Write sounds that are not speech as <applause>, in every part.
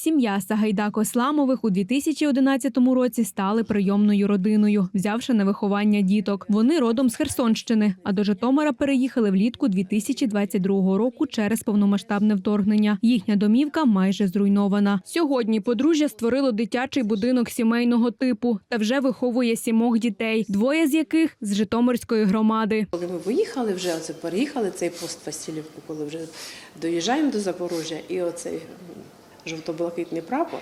Сім'я Сагайдак Осламових у 2011 році стали прийомною родиною, взявши на виховання діток. Вони родом з Херсонщини, а до Житомира переїхали влітку 2022 року через повномасштабне вторгнення. Їхня домівка майже зруйнована. Сьогодні подружжя створило дитячий будинок сімейного типу та вже виховує сімох дітей, двоє з яких з Житомирської громади. Коли ми виїхали, вже оце переїхали цей пост Васильівку, коли вже доїжджаємо до Запоріжжя, і оцей жовто-блакитний прапор.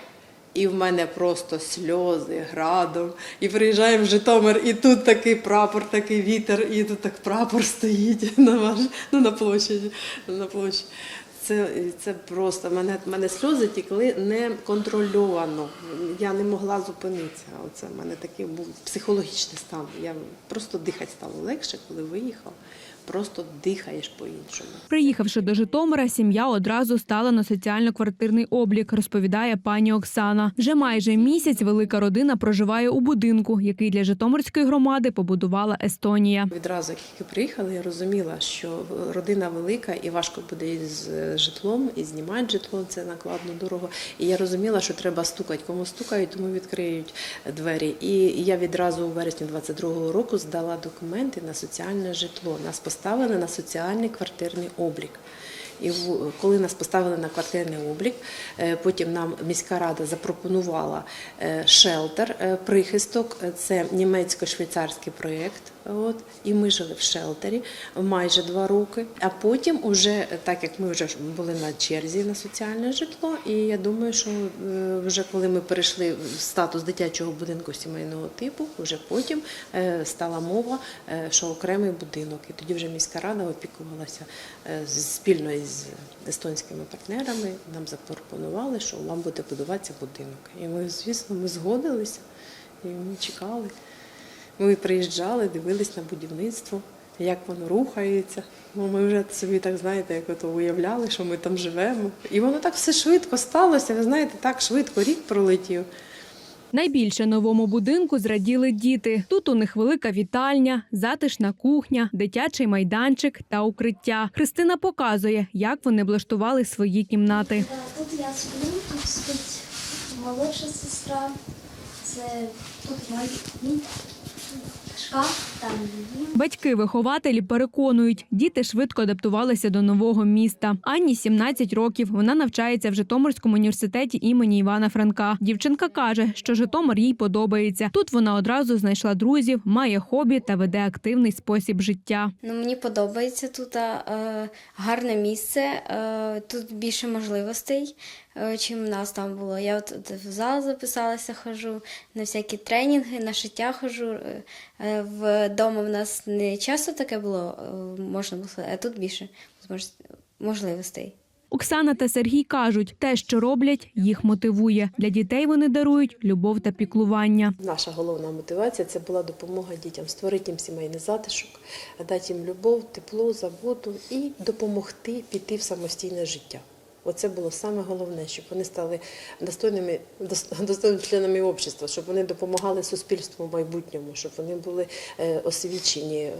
І в мене просто сльози градом. І приїжджаємо в Житомир, і тут такий прапор, такий вітер, і тут так прапор стоїть <laughs> на ваш, ну, на площаді. На площі. Це, це просто мене, мене сльози тікли неконтрольовано. Я не могла зупинитися. Оце в мене такий був психологічний стан. Я просто дихати стало легше, коли виїхав. Просто дихаєш по-іншому. Приїхавши до Житомира, сім'я одразу стала на соціально-квартирний облік, розповідає пані Оксана. Вже майже місяць велика родина проживає у будинку, який для Житомирської громади побудувала Естонія. Відразу, як приїхали, я розуміла, що родина велика і важко буде із житлом, і знімати житло це накладно дорого. І я розуміла, що треба стукати. Кому стукають, тому відкриють двері. І я відразу у вересні 22-го року здала документи на соціальне житло. Нас поставили на соціальний квартирний облік. І коли нас поставили на квартирний облік, е, потім нам міська рада запропонувала е, шелтер, е, прихисток. Це німецько-швейцарський проєкт. От і ми жили в шелтері майже два роки. А потім, уже так як ми вже були на черзі на соціальне житло, і я думаю, що е, вже коли ми перейшли в статус дитячого будинку сімейного типу, вже потім е, стала мова, е, що окремий будинок. І тоді вже міська рада опікувалася з- спільно із естонськими партнерами. Нам запропонували, що вам буде будуватися будинок. І ми, звісно, ми згодилися і ми чекали. Ми приїжджали, дивились на будівництво, як воно рухається. Ну, ми вже собі так знаєте, як ото уявляли, що ми там живемо. І воно так все швидко сталося. Ви знаєте, так швидко рік пролетів. Найбільше новому будинку зраділи діти. Тут у них велика вітальня, затишна кухня, дитячий майданчик та укриття. Христина показує, як вони облаштували свої кімнати. Тут я сплю, тут спить молодша сестра. Це тут мій Thank you. Шкаф, там. Батьки-вихователі переконують, діти швидко адаптувалися до нового міста. Анні 17 років. Вона навчається в Житомирському університеті імені Івана Франка. Дівчинка каже, що Житомир їй подобається. Тут вона одразу знайшла друзів, має хобі та веде активний спосіб життя. Ну, мені подобається тут е, гарне місце, е, тут більше можливостей, е, чим в нас там було. Я от в зал записалася, хожу, на всякі тренінги, на шиття хожу. Е, Вдома в нас не часто таке було, е, можна було сказати, а тут більше можливостей. Оксана та Сергій кажуть, те, що роблять, їх мотивує. Для дітей вони дарують любов та піклування. Наша головна мотивація це була допомога дітям, створити їм сімейний затишок, дати їм любов, тепло, заботу і допомогти піти в самостійне життя. Оце було саме головне, щоб вони стали достойними, дос- <laughs> достойними членами общества, щоб вони допомагали суспільству в майбутньому, щоб вони були е, освічені,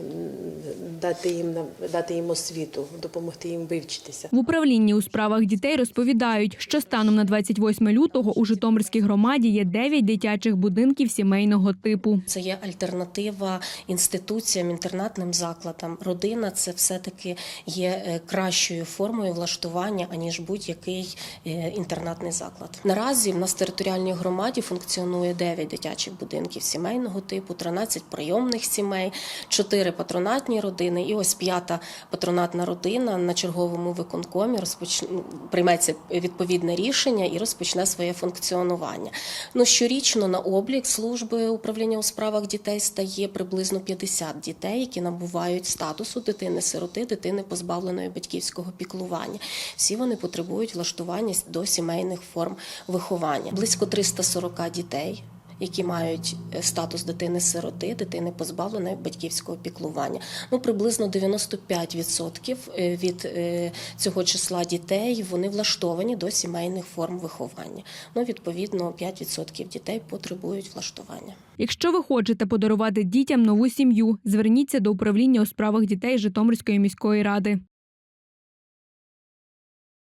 дати їм дати їм освіту, допомогти їм вивчитися. В управлінні у справах дітей розповідають, що станом на 28 лютого у Житомирській громаді є 9 дитячих будинків сімейного типу. Це є альтернатива інституціям, інтернатним закладам. Родина це все-таки є е, кращою формою влаштування, аніж будь-який е, інтернатний заклад. Наразі в нас в територіальній громаді функціонує 9 дитячих будинків сімейного типу, 13 прийомних сімей, 4 патронатні родини, і ось п'ята патронатна родина на черговому виконкомі розпочне прийметься відповідне рішення і розпочне своє функціонування. Ну щорічно на облік служби управління у справах дітей стає приблизно 50 дітей, які набувають статусу дитини-сироти, дитини позбавленої батьківського піклування. Всі вони потребують влаштування до сімейних форм виховання. Близько 340 дітей. Які мають е, статус дитини-сироти, дитини позбавленої батьківського піклування. Ну приблизно 95% е, від е, цього числа дітей вони влаштовані до сімейних форм виховання. Ну відповідно 5% дітей потребують влаштування. Якщо ви хочете подарувати дітям нову сім'ю, зверніться до управління у справах дітей Житомирської міської ради.